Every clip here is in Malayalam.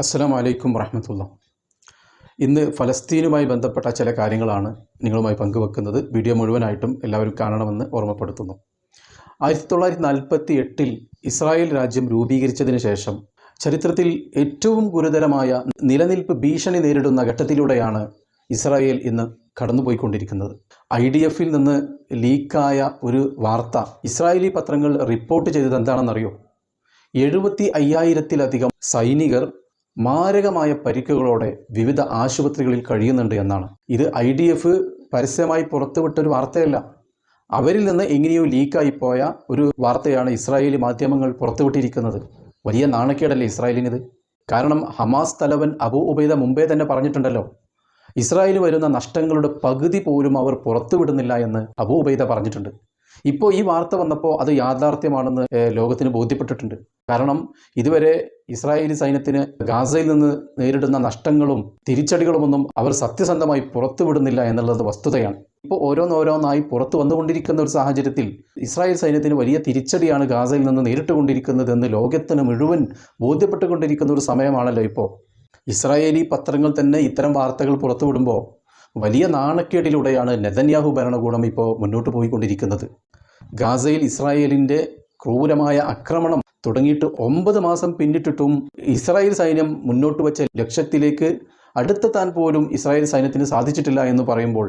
അസ്സാം വലൈക്കും വറഹമത്തുള്ള. ഇന്ന് ഫലസ്തീനുമായി ബന്ധപ്പെട്ട ചില കാര്യങ്ങളാണ് നിങ്ങളുമായി പങ്കുവെക്കുന്നത്. വീഡിയോ മുഴുവനായിട്ടും എല്ലാവരും കാണണമെന്ന് ഓർമ്മപ്പെടുത്തുന്നു. ആയിരത്തി തൊള്ളായിരത്തി നാൽപ്പത്തി എട്ടിൽ ഇസ്രായേൽ രാജ്യം രൂപീകരിച്ചതിന് ശേഷം ചരിത്രത്തിൽ ഏറ്റവും ഗുരുതരമായ നിലനിൽപ്പ് ഭീഷണി നേരിടുന്ന ഘട്ടത്തിലൂടെയാണ് ഇസ്രായേൽ ഇന്ന് കടന്നുപോയിക്കൊണ്ടിരിക്കുന്നത്. ഐ ഡി എഫിൽ നിന്ന് ലീക്കായ ഒരു വാർത്ത ഇസ്രായേലി പത്രങ്ങൾ റിപ്പോർട്ട് ചെയ്തത് എന്താണെന്നറിയോ? എഴുപത്തി അയ്യായിരത്തിലധികം സൈനികർ മാരകമായ പരിക്കുകളോടെ വിവിധ ആശുപത്രികളിൽ കഴിയുന്നുണ്ട് എന്നാണ്. ഇത് ഐ ഡി എഫ് പരസ്യമായി പുറത്തുവിട്ടൊരു വാർത്തയല്ല. അവരിൽ നിന്ന് എങ്ങനെയോ ലീക്കായി പോയ ഒരു വാർത്തയാണ് ഇസ്രായേലി മാധ്യമങ്ങൾ പുറത്തുവിട്ടിരിക്കുന്നത്. വലിയ നാണക്കേടല്ലേ ഇസ്രായേലിനിത് കാരണം ഹമാസ് തലവൻ അബു ഉബൈദ മുമ്പേ തന്നെ പറഞ്ഞിട്ടുണ്ടല്ലോ ഇസ്രായേൽ വരുന്ന നഷ്ടങ്ങളുടെ പകുതി പോലും അവർ പുറത്തുവിടുന്നില്ല എന്ന് അബു ഉബൈദ പറഞ്ഞിട്ടുണ്ട്. ഇപ്പോൾ ഈ വാർത്ത വന്നപ്പോൾ അത് യാഥാർത്ഥ്യമാണെന്ന് ലോകത്തിന് ബോധ്യപ്പെട്ടിട്ടുണ്ട്. കാരണം ഇതുവരെ ഇസ്രായേലി സൈന്യത്തിന് ഗാസയിൽ നിന്ന് നേരിടുന്ന നഷ്ടങ്ങളും തിരിച്ചടികളുമൊന്നും അവർ സത്യസന്ധമായി പുറത്തുവിടുന്നില്ല എന്നുള്ളത് വസ്തുതയാണ്. ഇപ്പോൾ ഓരോന്നോരോന്നായി പുറത്തു വന്നുകൊണ്ടിരിക്കുന്ന ഒരു സാഹചര്യത്തിൽ ഇസ്രായേൽ സൈന്യത്തിന് വലിയ തിരിച്ചടിയാണ് ഗാസയിൽ നിന്ന് നേരിട്ടുകൊണ്ടിരിക്കുന്നതെന്ന് ലോകത്തിന് മുഴുവൻ ബോധ്യപ്പെട്ടുകൊണ്ടിരിക്കുന്ന ഒരു സമയമാണല്ലോ ഇപ്പോൾ. ഇസ്രായേലി പത്രങ്ങൾ തന്നെ ഇത്തരം വാർത്തകൾ പുറത്തുവിടുമ്പോൾ വലിയ നാണക്കേടിലൂടെയാണ് നെതന്യാഹു ഭരണകൂടം ഇപ്പോൾ മുന്നോട്ട് പോയിക്കൊണ്ടിരിക്കുന്നത്. ഗാസയിൽ ഇസ്രായേലിന്റെ ക്രൂരമായ ആക്രമണം തുടങ്ങിയിട്ട് ഒമ്പത് മാസം പിന്നിട്ടിട്ടും ഇസ്രായേൽ സൈന്യം മുന്നോട്ട് വെച്ച ലക്ഷ്യത്തിലേക്ക് അടുത്തെത്താൻ പോലും ഇസ്രായേൽ സൈന്യത്തിന് സാധിച്ചിട്ടില്ല എന്ന് പറയുമ്പോൾ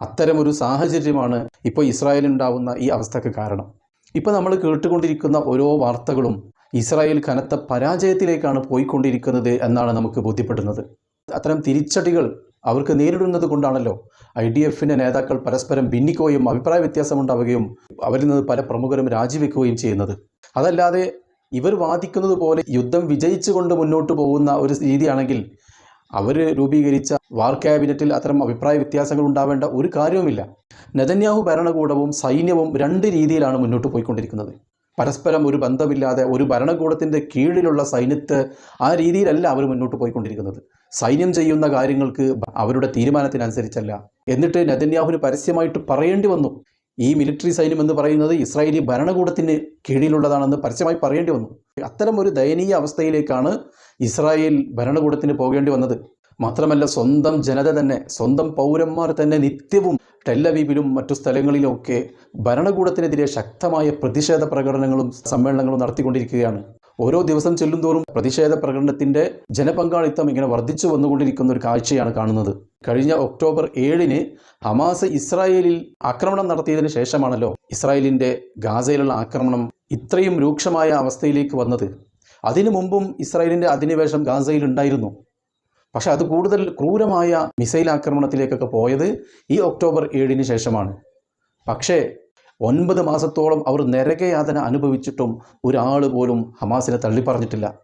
അത്തരമൊരു സാഹചര്യമാണ് ഇപ്പോൾ ഇസ്രായേലിനുണ്ടാവുന്ന ഈ അവസ്ഥയ്ക്ക് കാരണം. ഇപ്പോൾ നമ്മൾ കേട്ടുകൊണ്ടിരിക്കുന്ന ഓരോ വാർത്തകളും ഇസ്രായേൽ കനത്ത പരാജയത്തിലേക്കാണ് പോയിക്കൊണ്ടിരിക്കുന്നത് എന്നാണ് നമുക്ക് ബോധ്യപ്പെടുന്നത്. അത്തരം തിരിച്ചടികൾ അവർക്ക് നേരിടുന്നത് കൊണ്ടാണല്ലോ ഐ ഡി എഫിന്റെ നേതാക്കൾ പരസ്പരം ഭിന്നിക്കുകയും അഭിപ്രായ വ്യത്യാസമുണ്ടാവുകയും അവരിൽ നിന്ന് പല പ്രമുഖരും രാജിവെക്കുകയും ചെയ്യുന്നത്. അതല്ലാതെ ഇവർ വാദിക്കുന്നത് പോലെ യുദ്ധം വിജയിച്ചുകൊണ്ട് മുന്നോട്ട് പോകുന്ന ഒരു രീതിയാണെങ്കിൽ അവർ രൂപീകരിച്ച വാർ ക്യാബിനറ്റിൽ അത്തരം അഭിപ്രായ വ്യത്യാസങ്ങൾ ഉണ്ടാവേണ്ട ഒരു കാര്യവുമില്ല. നെതന്യാഹു ഭരണകൂടവും സൈന്യവും രണ്ട് രീതിയിലാണ് മുന്നോട്ട് പോയിക്കൊണ്ടിരിക്കുന്നത്. പരസ്പരം ഒരു ബന്ധമില്ലാതെ ഒരു ഭരണകൂടത്തിന്റെ കീഴിലുള്ള സൈന്യത്തെ ആ രീതിയിലല്ല അവർ മുന്നോട്ട് പോയിക്കൊണ്ടിരിക്കുന്നത്. സൈന്യം ചെയ്യുന്ന കാര്യങ്ങൾക്ക് അവരുടെ തീരുമാനത്തിനനുസരിച്ചല്ല. എന്നിട്ട് നെതന്യാഹുവിന് പരസ്യമായിട്ട് പറയേണ്ടി വന്നു. ഈ മിലിറ്ററി സൈന്യം എന്ന് പറയുന്നത് ഇസ്രായേലി ഭരണകൂടത്തിന് കീഴിലുള്ളതാണെന്ന് പരസ്യമായി പറയേണ്ടി വന്നു. അത്തരം ഒരു ദയനീയ അവസ്ഥയിലേക്കാണ് ഇസ്രായേൽ ഭരണകൂടത്തിന് പോകേണ്ടി വന്നത്. മാത്രമല്ല സ്വന്തം ജനത തന്നെ സ്വന്തം പൗരന്മാർ തന്നെ നിത്യവും ടെല്ലവീപിലും മറ്റു സ്ഥലങ്ങളിലുമൊക്കെ ഭരണകൂടത്തിനെതിരെ ശക്തമായ പ്രതിഷേധ പ്രകടനങ്ങളും സമ്മേളനങ്ങളും നടത്തിക്കൊണ്ടിരിക്കുകയാണ്. ഓരോ ദിവസം ചെല്ലുന്തോറും പ്രതിഷേധ പ്രകടനത്തിന്റെ ജനപങ്കാളിത്തം ഇങ്ങനെ വർദ്ധിച്ചു വന്നുകൊണ്ടിരിക്കുന്ന ഒരു കാഴ്ചയാണ് കാണുന്നത്. കഴിഞ്ഞ ഒക്ടോബർ ഏഴിന് ഹമാസ് ഇസ്രായേലിൽ ആക്രമണം നടത്തിയതിന് ശേഷമാണല്ലോ ഇസ്രായേലിന്റെ ഗാസയിലുള്ള ആക്രമണം ഇത്രയും രൂക്ഷമായ അവസ്ഥയിലേക്ക് വന്നത്. അതിനു മുമ്പും ഇസ്രായേലിന്റെ അധിനിവേശം ഗാസയിൽ ഉണ്ടായിരുന്നു. പക്ഷെ അത് കൂടുതൽ ക്രൂരമായ മിസൈൽ ആക്രമണത്തിലേക്കൊക്കെ പോയത് ഈ ഒക്ടോബർ ഏഴിന് ശേഷമാണ്. പക്ഷേ ഒൻപത് മാസത്തോളം അവർ നരകയാതന അനുഭവിച്ചിട്ടും ഒരാൾ പോലും ഹമാസിനെ തള്ളിപ്പറഞ്ഞിട്ടില്ല.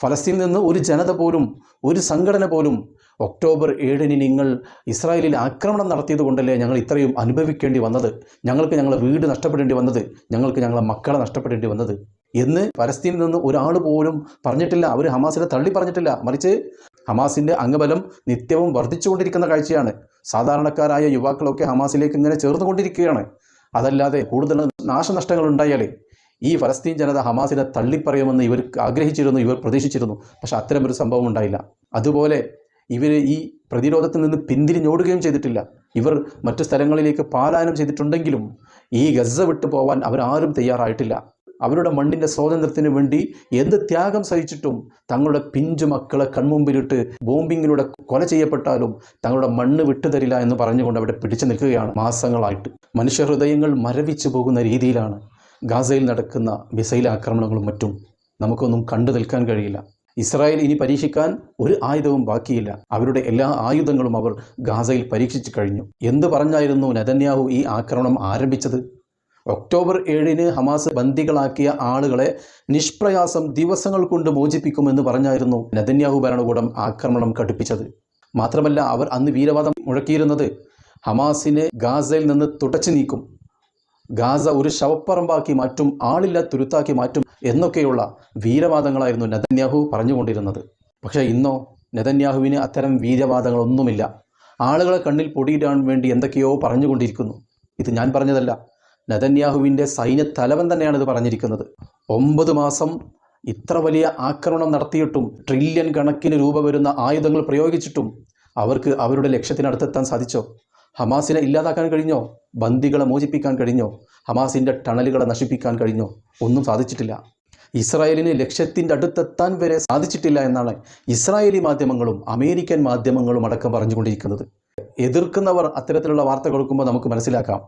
ഫലസ്തീനിൽ നിന്ന് ഒരു ജനത പോലും ഒരു സംഘടന പോലും ഒക്ടോബർ ഏഴിന് നിങ്ങൾ ഇസ്രായേലിൽ ആക്രമണം നടത്തിയത് കൊണ്ടല്ലേ ഞങ്ങൾ ഇത്രയും അനുഭവിക്കേണ്ടി വന്നത്? ഞങ്ങൾക്ക് ഞങ്ങളെ വീട് നഷ്ടപ്പെടേണ്ടി വന്നത്? ഞങ്ങൾക്ക് ഞങ്ങളെ മക്കളെ നഷ്ടപ്പെടേണ്ടി വന്നത്? എന്ന് പലസ്തീനിൽ നിന്ന് ഒരാൾ പോലും പറഞ്ഞിട്ടില്ല. അവർ ഹമാസിനെ തള്ളി പറഞ്ഞിട്ടില്ല മറിച്ച് ഹമാസിന്റെ അംഗബലം നിത്യവും വർദ്ധിച്ചുകൊണ്ടിരിക്കുന്ന കാഴ്ചയാണ്. സാധാരണക്കാരായ യുവാക്കളൊക്കെ ഹമാസിലേക്ക് ഇങ്ങനെ ചേർന്നുകൊണ്ടിരിക്കുകയാണ്. അതല്ലാതെ കൂടുതൽ നാശനഷ്ടങ്ങൾ ഉണ്ടായാലേ ഈ ഫലസ്തീൻ ജനത ഹമാസിനെ തള്ളിപ്പറയുമെന്ന് ഇവർ ആഗ്രഹിച്ചിരുന്നു ഇവർ പ്രതീക്ഷിച്ചിരുന്നു. പക്ഷേ അത്തരമൊരു സംഭവം ഉണ്ടായില്ല. അതുപോലെ ഇവർ ഈ പ്രതിരോധത്തിൽ നിന്ന് പിന്തിരിഞ്ഞോടുകയും ചെയ്തിട്ടില്ല. ഇവർ മറ്റു സ്ഥലങ്ങളിലേക്ക് പാലായനം ചെയ്തിട്ടുണ്ടെങ്കിലും ഈ ഗസ വിട്ടു പോവാൻ അവരാരും തയ്യാറായിട്ടില്ല. അവരുടെ മണ്ണിന്റെ സ്വാതന്ത്ര്യത്തിന് വേണ്ടി എന്ത് ത്യാഗം സഹിച്ചിട്ടും തങ്ങളുടെ പിഞ്ചു മക്കളെ കൺമുമ്പിലിട്ട് ബോംബിങ്ങിലൂടെ കൊല ചെയ്യപ്പെട്ടാലും തങ്ങളുടെ മണ്ണ് വിട്ടുതരില്ല എന്ന് പറഞ്ഞുകൊണ്ട് അവിടെ പിടിച്ചു നിൽക്കുകയാണ് മാസങ്ങളായിട്ട്. മനുഷ്യഹൃദയങ്ങൾ മരവിച്ചു പോകുന്ന രീതിയിലാണ് ഗാസയിൽ നടക്കുന്ന മിസൈൽ ആക്രമണങ്ങളും മറ്റും. നമുക്കൊന്നും കണ്ടു നിൽക്കാൻ കഴിയില്ല. ഇസ്രായേൽ ഇനി പരീക്ഷിക്കാൻ ഒരു ആയുധവും ബാക്കിയില്ല. അവരുടെ എല്ലാ ആയുധങ്ങളും അവർ ഗാസയിൽ പരീക്ഷിച്ചു കഴിഞ്ഞു. എന്ത് പറഞ്ഞായിരുന്നു നെതന്യാഹു ഈ ആക്രമണം ആരംഭിച്ചത്? ഒക്ടോബർ ഏഴിന് ഹമാസ് ബന്ദികളാക്കിയ ആളുകളെ നിഷ്പ്രയാസം ദിവസങ്ങൾ കൊണ്ട് മോചിപ്പിക്കുമെന്ന് പറഞ്ഞായിരുന്നു നെതന്യാഹു ഭരണകൂടം ആക്രമണം കടുപ്പിച്ചത്. മാത്രമല്ല അവർ അന്ന് വീരവാദം മുഴക്കിയിരുന്നത് ഹമാസിനെ ഗാസയിൽ നിന്ന് തുടച്ചു നീക്കും. ഗാസ ഒരു ശവപ്പറമ്പാക്കി മാറ്റും ആളില്ല തുരുത്താക്കി മാറ്റും എന്നൊക്കെയുള്ള വീരവാദങ്ങളായിരുന്നു നെതന്യാഹു പറഞ്ഞുകൊണ്ടിരുന്നത്. പക്ഷേ ഇന്നോ നെതന്യാഹുവിന് അത്തരം വീരവാദങ്ങളൊന്നുമില്ല. ആളുകളെ കണ്ണിൽ പൊടിയിടാൻ വേണ്ടി എന്തൊക്കെയോ പറഞ്ഞുകൊണ്ടിരിക്കുന്നു. ഇത് ഞാൻ പറഞ്ഞതല്ല. നെതന്യാഹുവിന്റെ സൈന്യ തലവൻ തന്നെയാണ് ഇത് പറഞ്ഞിരിക്കുന്നത്. ഒമ്പത് മാസം ഇത്ര വലിയ ആക്രമണം നടത്തിയിട്ടും ട്രില്യൺ കണക്കിന് രൂപ വരുന്ന ആയുധങ്ങൾ പ്രയോഗിച്ചിട്ടും അവർക്ക് അവരുടെ ലക്ഷ്യത്തിനടുത്തെത്താൻ സാധിച്ചോ? ഹമാസിനെ ഇല്ലാതാക്കാൻ കഴിഞ്ഞോ? ബന്ദികളെ മോചിപ്പിക്കാൻ കഴിഞ്ഞോ? ഹമാസിന്റെ ടണലുകളെ നശിപ്പിക്കാൻ കഴിഞ്ഞോ? ഒന്നും സാധിച്ചിട്ടില്ല. ഇസ്രായേലിന് ലക്ഷ്യത്തിന്റെ അടുത്തെത്താൻ വരെ സാധിച്ചിട്ടില്ല എന്നാണ് ഇസ്രായേലി മാധ്യമങ്ങളും അമേരിക്കൻ മാധ്യമങ്ങളും അടക്കം പറഞ്ഞുകൊണ്ടിരിക്കുന്നത്. എതിർക്കുന്നവർ അത്തരത്തിലുള്ള വാർത്ത കൊടുക്കുമ്പോൾ നമുക്ക് മനസ്സിലാക്കാം.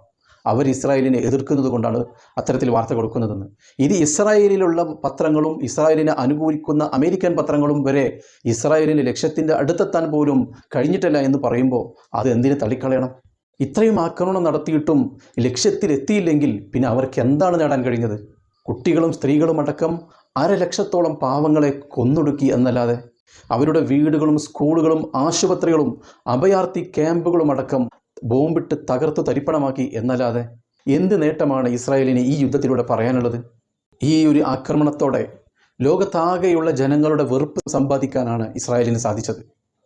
അവർ ഇസ്രായേലിനെ എതിർക്കുന്നത് കൊണ്ടാണ് അത്തരത്തിൽ വാർത്ത കൊടുക്കുന്നതെന്ന്. ഇത് ഇസ്രായേലിലുള്ള പത്രങ്ങളും ഇസ്രായേലിനെ അനുകൂലിക്കുന്ന അമേരിക്കൻ പത്രങ്ങളും വരെ ഇസ്രായേലിന് ലക്ഷ്യത്തിന്റെ അടുത്തെത്താൻ പോലും കഴിഞ്ഞിട്ടില്ല എന്ന് പറയുമ്പോൾ അത് എന്തിനു തള്ളിക്കളയണം? ഇത്രയും ആക്രമണം നടത്തിയിട്ടും ലക്ഷ്യത്തിലെത്തിയില്ലെങ്കിൽ പിന്നെ അവർക്ക് എന്താണ് നേടാൻ കഴിഞ്ഞത്? കുട്ടികളും സ്ത്രീകളും അടക്കം അരലക്ഷത്തോളം പാവങ്ങളെ കൊന്നൊടുക്കി എന്നല്ലാതെ അവരുടെ വീടുകളും സ്കൂളുകളും ആശുപത്രികളും അഭയാർത്ഥി ക്യാമ്പുകളും അടക്കം ബോംബിട്ട് തകർത്ത് തരിപ്പണമാക്കി എന്നല്ലാതെ എന്ത് നേട്ടമാണ് ഇസ്രായേലിന് ഈ യുദ്ധത്തിലൂടെ പറയാനുള്ളത്? ഈ ഒരു ആക്രമണത്തോടെ ലോകത്താകെയുള്ള ജനങ്ങളുടെ വെറുപ്പ് സമ്പാദിക്കാനാണ് ഇസ്രായേലിന് സാധിച്ചത്.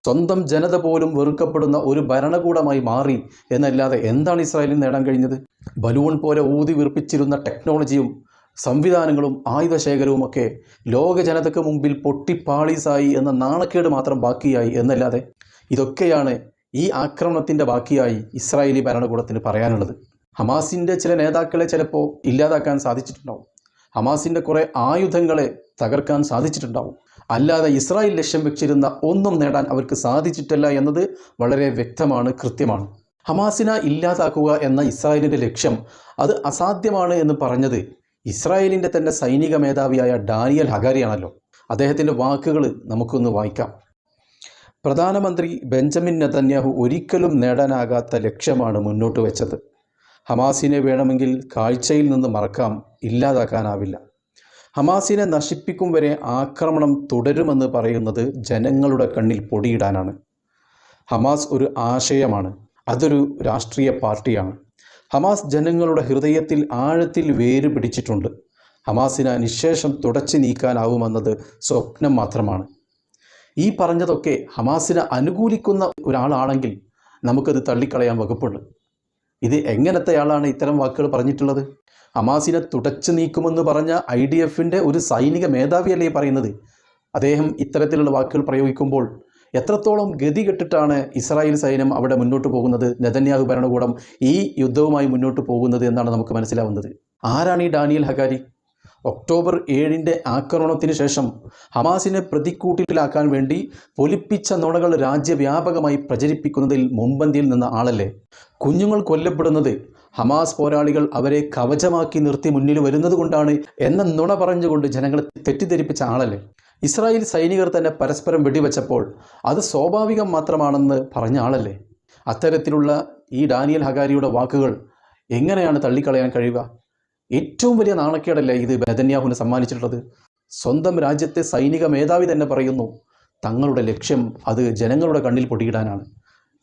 സ്വന്തം ജനത പോലും വെറുക്കപ്പെടുന്ന ഒരു ഭരണകൂടമായി മാറി എന്നല്ലാതെ എന്താണ് ഇസ്രായേലിന് നേടാൻ കഴിഞ്ഞത്? ബലൂൺ പോലെ ഊതി വീർപ്പിച്ചിരുന്ന ടെക്നോളജിയും സംവിധാനങ്ങളും ആയുധശേഖരവുമൊക്കെ ലോക ജനതയ്ക്ക് മുമ്പിൽ പൊട്ടിപ്പാളീസായി എന്ന നാണക്കേട് മാത്രം ബാക്കിയായി എന്നല്ലാതെ ഇതൊക്കെയാണ് ഈ ആക്രമണത്തിന്റെ ബാക്കിയായി ഇസ്രായേലി ഭരണകൂടത്തിന് പറയാനുള്ളത്. ഹമാസിന്റെ ചില നേതാക്കളെ ചിലപ്പോൾ ഇല്ലാതാക്കാൻ സാധിച്ചിട്ടുണ്ടാവും. ഹമാസിന്റെ കുറേ ആയുധങ്ങളെ തകർക്കാൻ സാധിച്ചിട്ടുണ്ടാവും. അല്ലാതെ ഇസ്രായേൽ ലക്ഷ്യം വെച്ചിരുന്ന ഒന്നും നേടാൻ അവർക്ക് സാധിച്ചിട്ടില്ല എന്നത് വളരെ വ്യക്തമാണ് കൃത്യമാണ്. ഹമാസിനെ ഇല്ലാതാക്കുക എന്ന ഇസ്രായേലിന്റെ ലക്ഷ്യം അത് അസാധ്യമാണ് എന്ന് പറഞ്ഞത് ഇസ്രായേലിന്റെ തന്നെ സൈനിക മേധാവിയായ ഡാനിയൽ ഹഗാരിയാണല്ലോ. അദ്ദേഹത്തിന്റെ വാക്കുകൾ നമുക്കൊന്ന് വായിക്കാം. പ്രധാനമന്ത്രി ബെഞ്ചമിൻ നെതന്യാഹു ഒരിക്കലും നേടാനാകാത്ത ലക്ഷ്യമാണ് മുന്നോട്ട് വെച്ചത്. ഹമാസിനെ വേണമെങ്കിൽ കാഴ്ചയിൽ നിന്ന് മറക്കാം ഇല്ലാതാക്കാനാവില്ല. ഹമാസിനെ നശിപ്പിക്കും വരെ ആക്രമണം തുടരുമെന്ന് പറയുന്നത് ജനങ്ങളുടെ കണ്ണിൽ പൊടിയിടാനാണ്. ഹമാസ് ഒരു ആശയമാണ് അതൊരു രാഷ്ട്രീയ പാർട്ടിയാണ്. ഹമാസ് ജനങ്ങളുടെ ഹൃദയത്തിൽ ആഴത്തിൽ വേര് പിടിച്ചിട്ടുണ്ട്. ഹമാസിനെ നിശേഷം തുടച്ചു നീക്കാനാവുമെന്നത് സ്വപ്നം മാത്രമാണ്. ഈ പറഞ്ഞതൊക്കെ ഹമാസിനെ അനുകൂലിക്കുന്ന ഒരാളാണെങ്കിൽ നമുക്കത് തള്ളിക്കളയാൻ വകുപ്പുണ്ട്. ഇത് എങ്ങനത്തെ ആളാണ് ഇത്തരം വാക്കുകൾ പറഞ്ഞിട്ടുള്ളത്? ഹമാസിനെ തുടച്ചു നീക്കുമെന്ന് പറഞ്ഞ ഐ ഡി എഫിന്റെ ഒരു സൈനിക മേധാവിയല്ലേ പറയുന്നത്? അദ്ദേഹം ഇത്തരത്തിലുള്ള വാക്കുകൾ പ്രയോഗിക്കുമ്പോൾ എത്രത്തോളം ഗതി കെട്ടിട്ടാണ് ഇസ്രായേൽ സൈന്യം അവിടെ മുന്നോട്ട് പോകുന്നത്? നെതന്യാഹു ഭരണകൂടം ഈ യുദ്ധവുമായി മുന്നോട്ട് പോകുന്നത് എന്നാണ് നമുക്ക് മനസ്സിലാവുന്നത്. ആരാണ് ഈ ഡാനിയൽ ഹഗാരി? ഒക്ടോബർ ഏഴിന്റെ ആക്രമണത്തിന് ശേഷം ഹമാസിനെ പ്രതിക്കൂട്ടിലാക്കാൻ വേണ്ടി പൊലിപ്പിച്ച നുണകൾ രാജ്യവ്യാപകമായി പ്രചരിപ്പിക്കുന്നതിൽ മുമ്പന്തിയിൽ നിന്ന ആളല്ലേ? കുഞ്ഞുങ്ങൾ കൊല്ലപ്പെടുന്നത് ഹമാസ് പോരാളികൾ അവരെ കവചമാക്കി നിർത്തി മുന്നിൽ വരുന്നത് കൊണ്ടാണ് എന്ന നുണ പറഞ്ഞുകൊണ്ട് ജനങ്ങളെ തെറ്റിദ്ധരിപ്പിച്ച ആളല്ലേ? ഇസ്രായേൽ സൈനികർ തന്നെ പരസ്പരം വെടിവെച്ചപ്പോൾ അത് സ്വാഭാവികം മാത്രമാണെന്ന് പറഞ്ഞ ആളല്ലേ? അത്തരത്തിലുള്ള ഈ ഡാനിയൽ ഹഗാരിയുടെ വാക്കുകൾ എങ്ങനെയാണ് തള്ളിക്കളയാൻ കഴിയുക? ഏറ്റവും വലിയ നാണക്കേടല്ലേ ഇത് ബദന്യാഹുവിന് സമ്മാനിച്ചിട്ടുള്ളത്? സ്വന്തം രാജ്യത്തെ സൈനിക മേധാവി തന്നെ പറയുന്നു തങ്ങളുടെ ലക്ഷ്യം അത് ജനങ്ങളുടെ കണ്ണിൽ പൊടിയിടാനാണ്.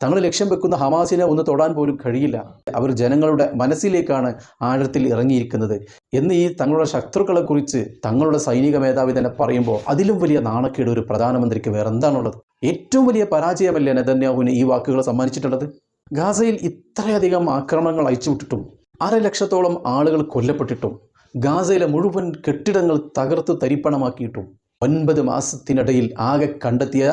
തങ്ങൾ ലക്ഷ്യം വെക്കുന്ന ഹമാസിനെ ഒന്ന് തൊടാൻ പോലും കഴിയില്ല. അവർ ജനങ്ങളുടെ മനസ്സിലേക്കാണ് ആഴത്തിൽ ഇറങ്ങിയിരിക്കുന്നത്. എന്ന് ഈ തങ്ങളുടെ ശത്രുക്കളെക്കുറിച്ച് തങ്ങളുടെ സൈനിക മേധാവി തന്നെ പറയുമ്പോൾ അതിലും വലിയ നാണക്കേട് ഒരു പ്രധാനമന്ത്രിക്ക് വേറെ എന്താണുള്ളത് ഏറ്റവും വലിയ പരാജയമല്ലേ നെതന്യാഹുവിന് ഈ വാക്കുകൾ സമ്മാനിച്ചിട്ടുള്ളത്? ഗാസയിൽ ഇത്രയധികം ആക്രമണങ്ങൾ അയച്ചുവിട്ടിട്ടും അര ലക്ഷത്തോളം ആളുകൾ കൊല്ലപ്പെട്ടിട്ടും ഗാസയിലെ മുഴുവൻ കെട്ടിടങ്ങൾ തകർത്ത് തരിപ്പണമാക്കിയിട്ടും ഒൻപത് മാസത്തിനിടയിൽ ആകെ കണ്ടെത്തിയ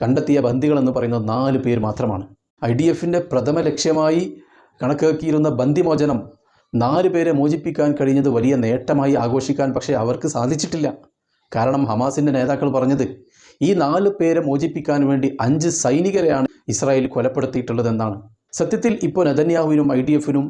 കണ്ടെത്തിയ ബന്ദികളെന്ന് പറയുന്നത് നാല് പേർ മാത്രമാണ്. ഐ ഡി എഫിന്റെ പ്രഥമ ലക്ഷ്യമായി കണക്കാക്കിയിരുന്ന ബന്ദിമോചനം നാല് പേരെ മോചിപ്പിക്കാൻ കഴിഞ്ഞത് വലിയ നേട്ടമായി ആഘോഷിക്കാൻ പക്ഷേ അവർക്ക് സാധിച്ചിട്ടില്ല. കാരണം ഹമാസിന്റെ നേതാക്കൾ പറഞ്ഞത് ഈ നാല് പേരെ മോചിപ്പിക്കാൻ വേണ്ടി അഞ്ച് സൈനികരെയാണ് ഇസ്രായേൽ കൊലപ്പെടുത്തിയിട്ടുള്ളതെന്നാണ്. സത്യത്തിൽ ഇപ്പോൾ നെതന്യാഹുവിനും ഐ ഡി എഫിനും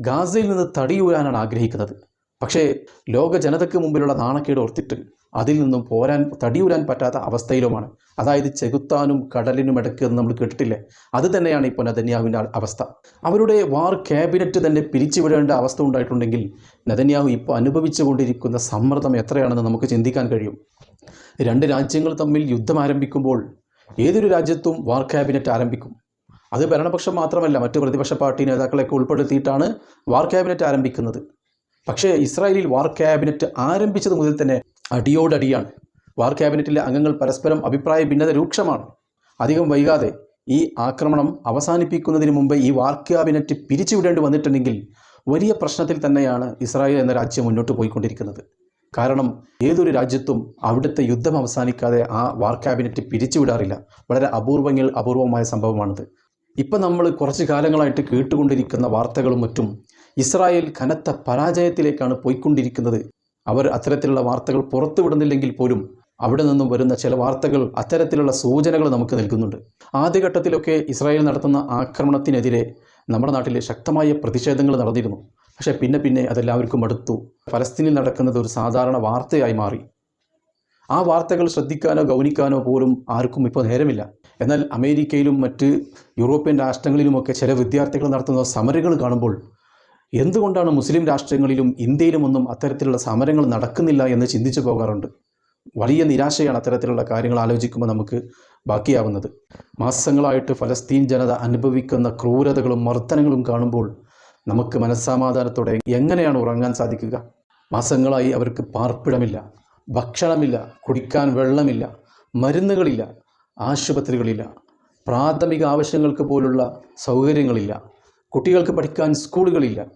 ഗാസയിൽ നിന്ന് തടിയൂരാനാണ് ആഗ്രഹിക്കുന്നത്. പക്ഷേ ലോക ജനതയ്ക്ക് മുമ്പിലുള്ള നാണക്കേട് ഓർത്തിട്ട് അതിൽ നിന്നും പോരാൻ തടിയൂരാൻ പറ്റാത്ത അവസ്ഥയിലുമാണ്. അതായത് ചെകുത്താനും കടലിനും ഇടയ്ക്ക് നമ്മൾ കേട്ടിട്ടില്ലേ? അത് തന്നെയാണ് ഇപ്പോൾ നെതന്യാഹുവിന്റെ അവസ്ഥ. അവരുടെ വാർ ക്യാബിനറ്റ് തന്നെ പിരിച്ചുവിടേണ്ട അവസ്ഥ ഉണ്ടായിട്ടുണ്ടെങ്കിൽ നദന്യാഹു ഇപ്പോൾ അനുഭവിച്ചു കൊണ്ടിരിക്കുന്ന സമ്മർദ്ദം എത്രയാണെന്ന് നമുക്ക് ചിന്തിക്കാൻ കഴിയും. രണ്ട് രാജ്യങ്ങൾ തമ്മിൽ യുദ്ധം ആരംഭിക്കുമ്പോൾ ഏതൊരു രാജ്യത്തും വാർ ക്യാബിനറ്റ് ആരംഭിക്കും. അത് ഭരണപക്ഷം മാത്രമല്ല മറ്റ് പ്രതിപക്ഷ പാർട്ടി നേതാക്കളെയൊക്കെ ഉൾപ്പെടുത്തിയിട്ടാണ് വാർ ക്യാബിനറ്റ് ആരംഭിക്കുന്നത്. പക്ഷേ ഇസ്രായേലിൽ വാർ ക്യാബിനറ്റ് ആരംഭിച്ചത് മുതൽ തന്നെ അടിയോടടിയാണ്. വാർ ക്യാബിനറ്റിലെ അംഗങ്ങൾ പരസ്പരം അഭിപ്രായ ഭിന്നത രൂക്ഷമാണ്. അധികം വൈകാതെ ഈ ആക്രമണം അവസാനിപ്പിക്കുന്നതിന് മുമ്പ് ഈ വാർ ക്യാബിനറ്റ് പിരിച്ചുവിടേണ്ടി വന്നിട്ടുണ്ടെങ്കിൽ വലിയ പ്രശ്നത്തിൽ തന്നെയാണ് ഇസ്രായേൽ എന്ന രാജ്യം മുന്നോട്ട് പോയിക്കൊണ്ടിരിക്കുന്നത്. കാരണം ഏതൊരു രാജ്യത്തും അവിടുത്തെ യുദ്ധം അവസാനിക്കാതെ ആ വാർ ക്യാബിനറ്റ് പിരിച്ചുവിടാറില്ല. വളരെ അപൂർവങ്ങൾ അപൂർവമായ സംഭവമാണിത്. ഇപ്പം നമ്മൾ കുറച്ച് കാലങ്ങളായിട്ട് കേട്ടുകൊണ്ടിരിക്കുന്ന വാർത്തകളും മറ്റും ഇസ്രായേൽ കനത്ത പരാജയത്തിലേക്കാണ് പോയിക്കൊണ്ടിരിക്കുന്നത്. അവർ അത്തരത്തിലുള്ള വാർത്തകൾ പുറത്തുവിടുന്നില്ലെങ്കിൽ പോലും അവിടെ നിന്നും വരുന്ന ചില വാർത്തകൾ അത്തരത്തിലുള്ള സൂചനകൾ നമുക്ക് നൽകുന്നുണ്ട്. ആദ്യഘട്ടത്തിലൊക്കെ ഇസ്രായേൽ നടത്തുന്ന ആക്രമണത്തിനെതിരെ നമ്മുടെ നാട്ടിൽ ശക്തമായ പ്രതിഷേധങ്ങൾ നടന്നിരുന്നു. പക്ഷേ പിന്നെ പിന്നെ അതെല്ലാവർക്കും അടുത്തു. ഫലസ്തീനിൽ നടക്കുന്നത് ഒരു സാധാരണ വാർത്തയായി മാറി. ആ വാർത്തകൾ ശ്രദ്ധിക്കാനോ ഗൗനിക്കാനോ പോലും ആർക്കും ഇപ്പോൾ നേരമില്ല. എന്നാൽ അമേരിക്കയിലും മറ്റ് യൂറോപ്യൻ രാഷ്ട്രങ്ങളിലുമൊക്കെ ചില വിദ്യാർത്ഥികൾ നടത്തുന്ന സമരങ്ങൾ കാണുമ്പോൾ എന്തുകൊണ്ടാണ് മുസ്ലിം രാഷ്ട്രങ്ങളിലും ഇന്ത്യയിലുമൊന്നും അത്തരത്തിലുള്ള സമരങ്ങൾ നടക്കുന്നില്ല എന്ന് ചിന്തിച്ചു പോകാറുണ്ട്? വലിയ നിരാശയാണ് അത്തരത്തിലുള്ള കാര്യങ്ങൾ ആലോചിക്കുമ്പോൾ നമുക്ക് ബാക്കിയാവുന്നത്. മാസങ്ങളായിട്ട് ഫലസ്തീൻ ജനത അനുഭവിക്കുന്ന ക്രൂരതകളും മർദ്ദനങ്ങളും കാണുമ്പോൾ നമുക്ക് മനസ്സമാധാനത്തോടെ എങ്ങനെയാണ് ഉറങ്ങാൻ സാധിക്കുക? മാസങ്ങളായി അവർക്ക് പാർപ്പിടമില്ല ഭക്ഷണമില്ല കുടിക്കാൻ വെള്ളമില്ല മരുന്നുകളില്ല ആശുപത്രികളില്ല. പ്രാഥമിക ആവശ്യങ്ങൾക്ക് പോലുള്ള സൗകര്യങ്ങളില്ല. കുട്ടികൾക്ക് പഠിക്കാൻ സ്കൂളുകളില്ല.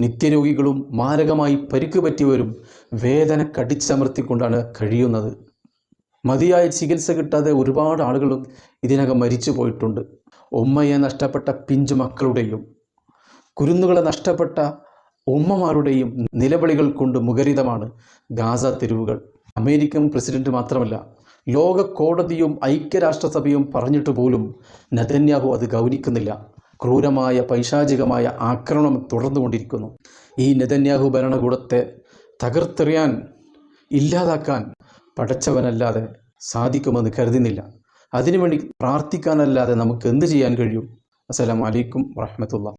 നിത്യരോഗികളും മാരകമായി പരിക്ക് പറ്റിയവരും വേദന കടിച്ചമർത്തിക്കൊണ്ടാണ് കഴിയുന്നത്. മതിയായ ചികിത്സ കിട്ടാതെ ഒരുപാട് ആളുകളും ഇതിനകം മരിച്ചു പോയിട്ടുണ്ട്. ഉമ്മയെ നഷ്ടപ്പെട്ട പിഞ്ചു മക്കളുടെയും കുരുന്നുകളെ നഷ്ടപ്പെട്ട ഉമ്മമാരുടെയും നിലവിളികൾ കൊണ്ട് മുഖരിതമാണ് ഗാസ തെരുവുകൾ. അമേരിക്കൻ പ്രസിഡന്റ് മാത്രമല്ല ലോക കോടതിയും ഐക്യരാഷ്ട്രസഭയും പറഞ്ഞിട്ട് പോലും നെതന്യാഹു അത് ഗൗനിക്കുന്നില്ല. ക്രൂരമായ പൈശാചികമായ ആക്രമണം തുടർന്നുകൊണ്ടിരിക്കുന്നു ഈ നെതന്യാഹു ഭരണകൂടത്തെ തകർത്തെറിയാൻ ഇല്ലാതാക്കാൻ പടച്ചവനല്ലാതെ സാധിക്കുമെന്ന് കരുതുന്നില്ല. അതിനുവേണ്ടി പ്രാർത്ഥിക്കാനല്ലാതെ നമുക്ക് എന്ത് ചെയ്യാൻ കഴിയും? അസ്സലാമു അലൈക്കും വറഹ്മത്തുള്ളാഹി